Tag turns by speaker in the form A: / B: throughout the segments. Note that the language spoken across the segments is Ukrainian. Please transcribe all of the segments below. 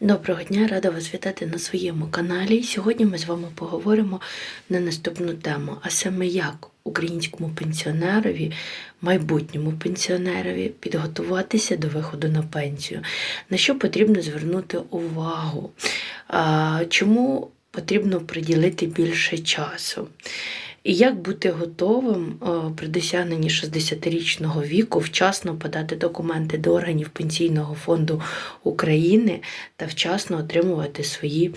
A: Доброго дня, рада вас вітати на своєму каналі. Сьогодні ми з вами поговоримо на наступну тему, а саме як українському пенсіонерові, майбутньому пенсіонерові підготуватися до виходу на пенсію. На що потрібно звернути увагу? Чому потрібно приділити більше часу? І як бути готовим е, при досягненні 60-річного віку вчасно подати документи до органів Пенсійного фонду України та вчасно отримувати свої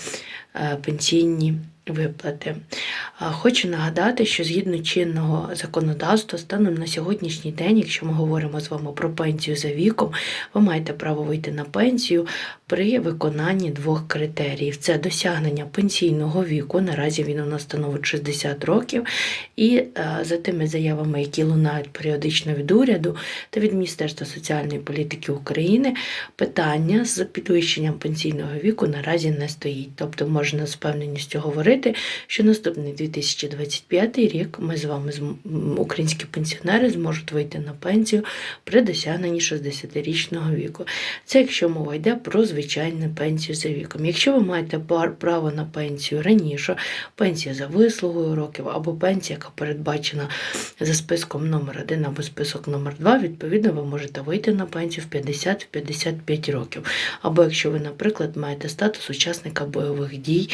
A: е, пенсійні виплати. Хочу нагадати, що згідно чинного законодавства, станом на сьогоднішній день, якщо ми говоримо з вами про пенсію за віком, ви маєте право вийти на пенсію при виконанні двох критеріїв: це досягнення пенсійного віку. Наразі він у нас становить 60 років, і е, за тими заявами, які лунають періодично від уряду та від Міністерства соціальної політики України, питання з підвищенням пенсійного віку наразі не стоїть. Тобто можна з певненістю говорити, що наступний 2025 рік ми з вами, українські пенсіонери, зможуть вийти на пенсію при досягненні 60-річного віку. Це якщо мова йде про звичайну пенсію за віком. Якщо ви маєте право на пенсію раніше, пенсія за вислугою років або пенсія, яка передбачена за списком номер 1 або список номер 2, відповідно, ви можете вийти на пенсію в 50-55 років. Або якщо ви, наприклад, маєте статус учасника бойових дій,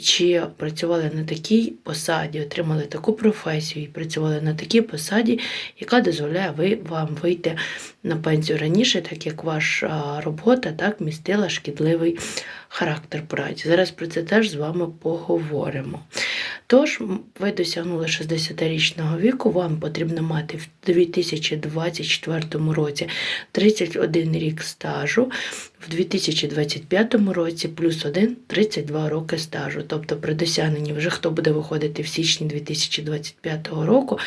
A: чи працювали на такій посаді, отримали таку професію і працювали на такій посаді, яка дозволяє ви, вам вийти на пенсію раніше, так як ваша робота так містила шкідливий характер праці. Зараз про це теж з вами поговоримо. Тож, ви досягнули 60-річного віку, вам потрібно мати в 2024 році 31 рік стажу, в 2025 році плюс 1 32 роки стажу. Тобто при досягненні вже хто буде виходити в січні 2025 року.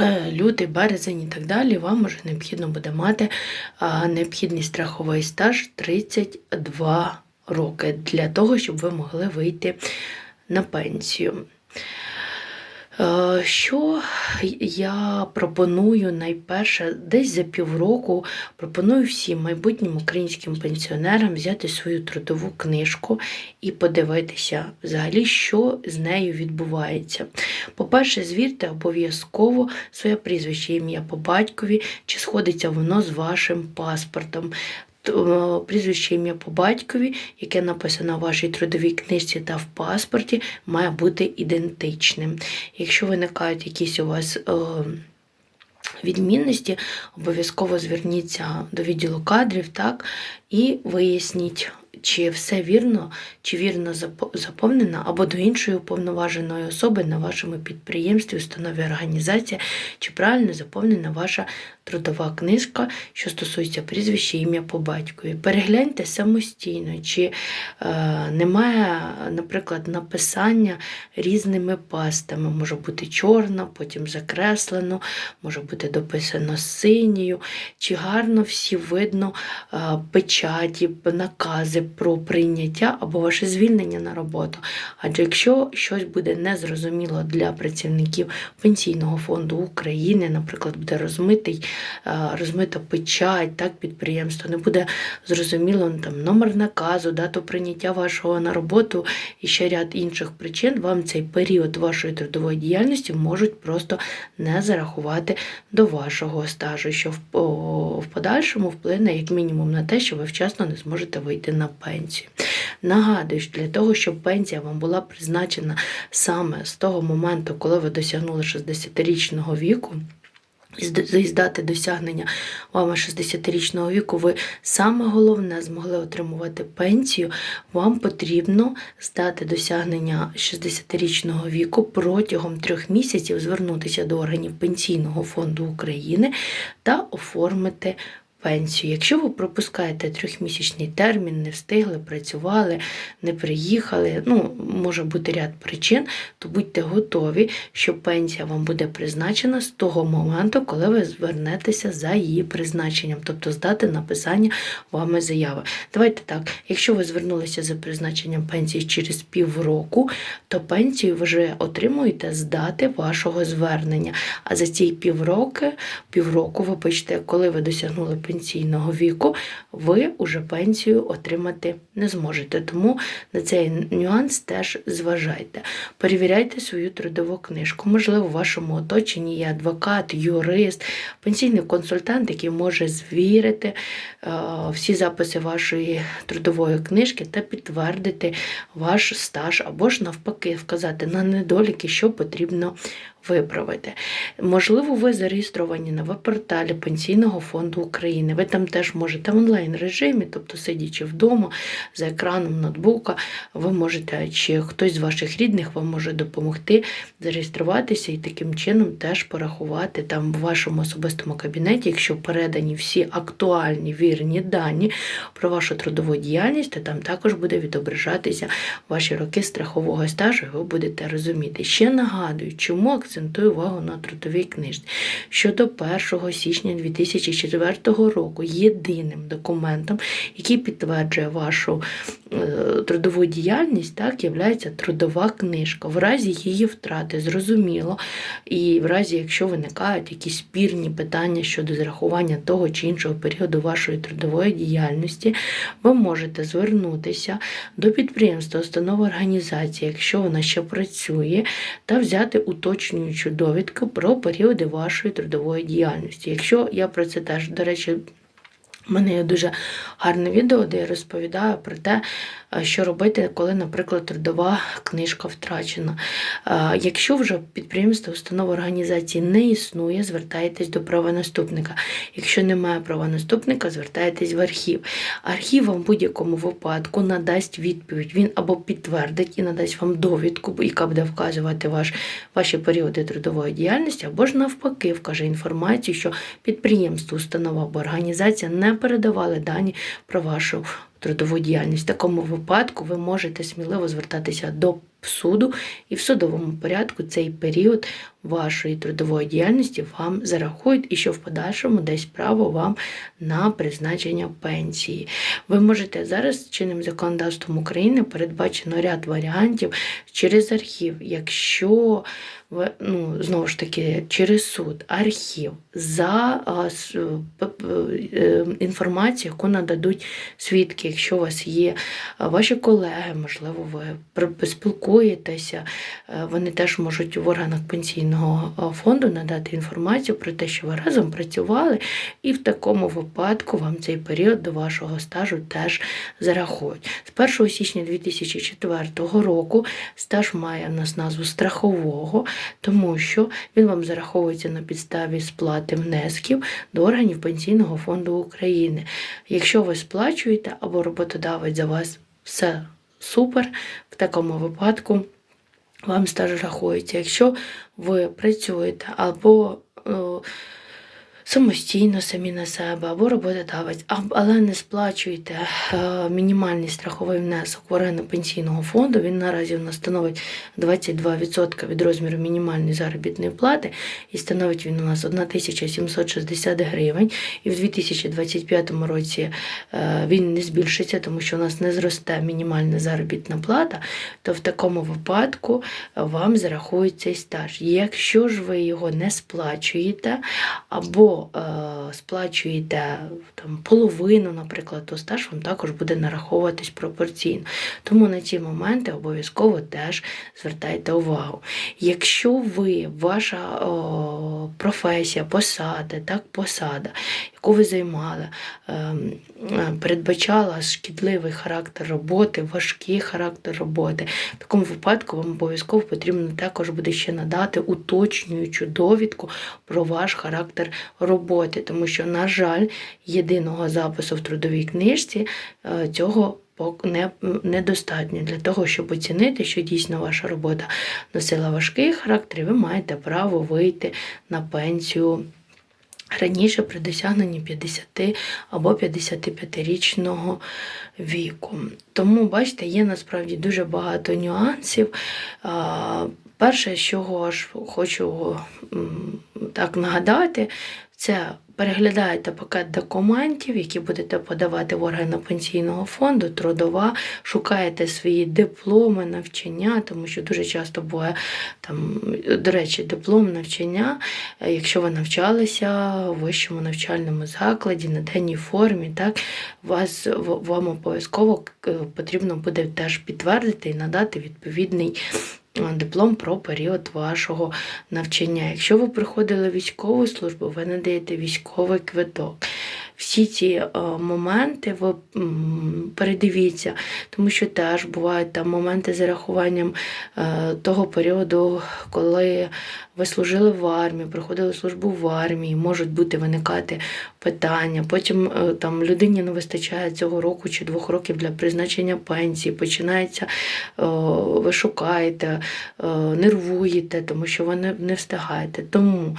A: е, Лютий, березень і так далі, вам вже необхідно буде мати необхідний страховий стаж 32 роки для того, щоб ви могли вийти на пенсію. Е, Що я пропоную найперше, десь за півроку пропоную всім майбутнім українським пенсіонерам взяти свою трудову книжку і подивитися взагалі, що з нею відбувається. По-перше, звірте обов'язково своє прізвище, ім'я по батькові, чи сходиться воно з вашим паспортом. Е, Прізвище ім'я по батькові, яке написано в вашій трудовій книжці та в паспорті, має бути ідентичним. Якщо виникають якісь у вас е, відмінності, обов'язково зверніться до відділу кадрів, так, і виясніть, чи все вірно, чи вірно запо- заповнено, або до іншої уповноваженої особи на вашому підприємстві, установі організації, чи правильно заповнена ваша трудова книжка, що стосується прізвища, ім'я по батькові. Перегляньте самостійно, чи е, немає, наприклад, написання різними пастами. Може бути чорна, потім закреслено, може бути дописано синьою, чи гарно всі видно е, печаті, накази про прийняття або ваше звільнення на роботу. Адже якщо щось буде незрозуміло для працівників Пенсійного фонду України, наприклад, буде розмитий, розмита печать, так, підприємство, не буде зрозуміло ну, там, номер наказу, дату прийняття вашого на роботу і ще ряд інших причин, вам цей період вашої трудової діяльності можуть просто не зарахувати до вашого стажу, що в подальшому вплине як мінімум на те, що ви вчасно не зможете вийти на пенсію. Нагадую, що для того, щоб пенсія вам була призначена саме з того моменту, коли ви досягнули 60-річного віку. З- досягнення вами 60-річного віку, ви саме головне змогли отримувати пенсію, вам потрібно здати досягнення 60-річного віку протягом трьох місяців звернутися до органів Пенсійного фонду України та оформити пенсію. Якщо ви пропускаєте трьохмісячний термін, не встигли, працювали, не приїхали, ну, може бути ряд причин, то будьте готові, що пенсія вам буде призначена з того моменту, коли ви звернетеся за її призначенням, тобто з дати написання вами заяви. Давайте так, якщо ви звернулися за призначенням пенсії через півроку, то пенсію ви вже отримуєте з дати вашого звернення. А за ці півроки, півроку, вибачте, коли ви досягнули пенсійного віку, ви уже пенсію отримати не зможете. Тому на цей нюанс теж зважайте. Перевіряйте свою трудову книжку. Можливо, в вашому оточенні є адвокат, юрист, пенсійний консультант, який може звірити е, всі записи вашої трудової книжки та підтвердити ваш стаж, або ж навпаки, вказати на недоліки, що потрібно виправити. Можливо, ви зареєстровані на веб-порталі Пенсійного фонду України. Ви там теж можете в онлайн режимі, тобто сидячи вдома за екраном ноутбука, ви можете, чи хтось з ваших рідних вам може допомогти зареєструватися і таким чином теж порахувати там в вашому особистому кабінеті, якщо передані всі актуальні вірні дані про вашу трудову діяльність, то там також буде відображатися ваші роки страхового стажу, і ви будете розуміти. Ще нагадую, чому акцентую увагу на трудовій книжці. Що до 1 січня 2004 року єдиним документом, який підтверджує вашу е, трудову діяльність, так, є трудова книжка. В разі її втрати, зрозуміло, і в разі, якщо виникають якісь спірні питання щодо зрахування того чи іншого періоду вашої трудової діяльності, ви можете звернутися до підприємства, установи організації, якщо вона ще працює, та взяти уточнюючу довідку про періоди вашої трудової діяльності. Якщо я про це теж, до речі, у мене є дуже гарне відео, де я розповідаю про те, е, що робити, коли, наприклад, трудова книжка втрачена. Е, Якщо вже підприємство, установа організації не існує, звертайтесь до правонаступника. Якщо немає правонаступника, звертайтесь в архів. Архів вам в будь-якому випадку надасть відповідь. Він або підтвердить і надасть вам довідку, яка буде вказувати ваш, ваші періоди трудової діяльності, або ж навпаки, вкаже інформацію, що підприємство, установа або організація не передавали дані про вашу трудову діяльність. В такому випадку ви можете сміливо звертатися до суду, і в судовому порядку цей період вашої трудової діяльності вам зарахують, і що в подальшому дасть право вам на призначення пенсії. Ви можете зараз чинним законодавством України передбачено ряд варіантів через архів, якщо ну, знову ж таки, через суд, архів за п- е, інформацію, яку нададуть свідки, якщо у вас є ваші колеги, можливо, ви спілкуєтеся, е, вони теж можуть в органах пенсійного фонду надати інформацію про те, що ви разом працювали, і в такому випадку вам цей період до вашого стажу теж зарахують. З 1 січня 2004 року стаж має в нас назву страхового, тому що він вам зараховується на підставі сплати внесків до органів Пенсійного фонду України. Якщо ви сплачуєте або роботодавець за вас все супер, в такому випадку вам стаж рахується. Якщо ви працюєте або е, самостійно самі на себе, або роботодавець, але не сплачуєте е, мінімальний страховий внесок в оренду пенсійного фонду, він наразі у нас становить 22% від розміру мінімальної заробітної плати, і становить він у нас 1760 гривень. І в 2025 році е, він не збільшиться, тому що у нас не зросте мінімальна заробітна плата, то в такому випадку вам зарахують цей стаж. Якщо ж ви його не сплачуєте, або е, сплачуєте там, половину, наприклад, то стаж вам також буде нараховуватись пропорційно. Тому на ці моменти обов'язково теж звертайте увагу. Якщо ви, ваша о, професія, посада, так, посада, яку ви займали, ем, е, передбачала шкідливий характер роботи, важкий характер роботи, в такому випадку вам обов'язково потрібно також буде ще надати уточнюючу довідку про ваш характер роботи, тому що, на жаль, єдиного запису в трудовій книжці е, цього недостатньо для того, щоб оцінити, що дійсно ваша робота носила важкий характер, і ви маєте право вийти на пенсію. Раніше при досягненні 50 або 55-річного віку. Тому, бачите, є насправді дуже багато нюансів. Перше, з чого ж хочу так нагадати, Це переглядаєте пакет документів, які будете подавати в органи пенсійного фонду, трудова, шукаєте свої дипломи, навчання, тому що дуже часто буває там, до речі, диплом навчання, е, якщо ви навчалися в вищому навчальному закладі на денній формі, так вас вам обов'язково е, потрібно буде теж підтвердити і надати відповідний диплом про період вашого навчання. Якщо ви приходили військову службу, ви надаєте військовий квиток. Всі ці е, моменти ви передивіться, тому що теж бувають там моменти з зарахуванням е, того періоду, коли ви служили в армії, проходили службу в армії, можуть бути виникати питання. Потім е, там людині не вистачає цього року чи двох років для призначення пенсії. Починається, е, ви шукаєте, е, нервуєте, тому що ви не, встигаєте. Тому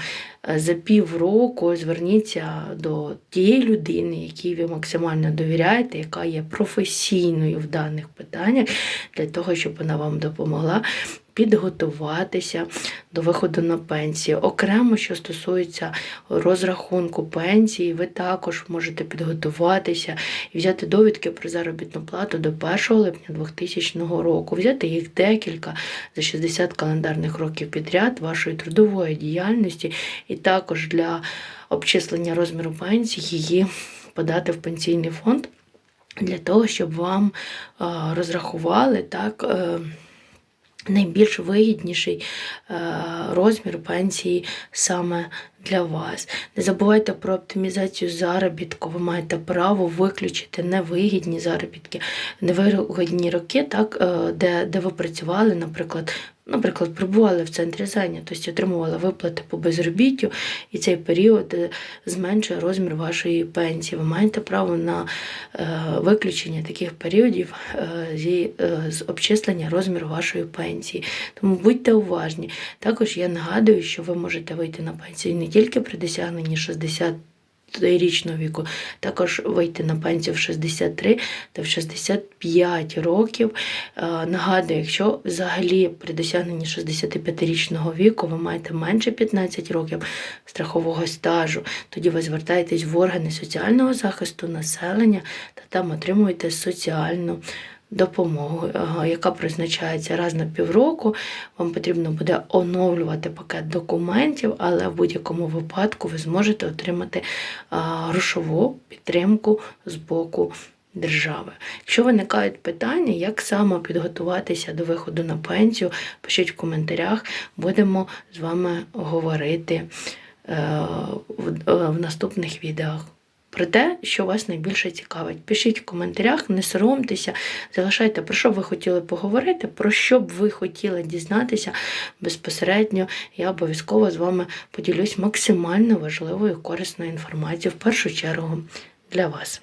A: за півроку зверніться до тієї людини, якій ви максимально довіряєте, яка є професійною в даних питаннях, для того, щоб вона вам допомогла підготуватися до виходу на пенсію. Окремо, що стосується розрахунку пенсії, ви також можете підготуватися і взяти довідки про заробітну плату до 1 липня 2000 року, взяти їх декілька за 60 календарних років підряд вашої трудової діяльності, і також для обчислення розміру пенсії її подати в пенсійний фонд для того, щоб вам е, розрахували так. Найбільш вигідніший е, розмір пенсії саме для вас. Не забувайте про оптимізацію заробітку. Ви маєте право виключити невигідні заробітки, невигідні роки, так, е, де, де ви працювали, наприклад. Наприклад, перебували в центрі зайнятості, отримували виплати по безробіттю, і цей період е, зменшує розмір вашої пенсії. Ви маєте право на е, виключення таких періодів з обчислення розміру вашої пенсії. Тому будьте уважні. Також я нагадую, що ви можете вийти на пенсію не тільки при досягненні 60 річного віку, також вийти на пенсію в 63 та в 65 років. Е, Нагадую, якщо взагалі при досягненні 65-річного віку ви маєте менше 15 років страхового стажу, тоді ви звертаєтесь в органи соціального захисту населення та там отримуєте соціальну допомогу, яка призначається раз на півроку. Вам потрібно буде оновлювати пакет документів, але в будь-якому випадку ви зможете отримати грошову підтримку з боку держави. Якщо виникають питання, як саме підготуватися до виходу на пенсію, пишіть в коментарях, будемо з вами говорити е, е, в наступних відео. Про те, що вас найбільше цікавить. Пишіть в коментарях, не соромтеся, залишайте, про що ви хотіли поговорити, про що б ви хотіли дізнатися безпосередньо. Я обов'язково з вами поділюсь максимально важливою корисною інформацією, в першу чергу для вас.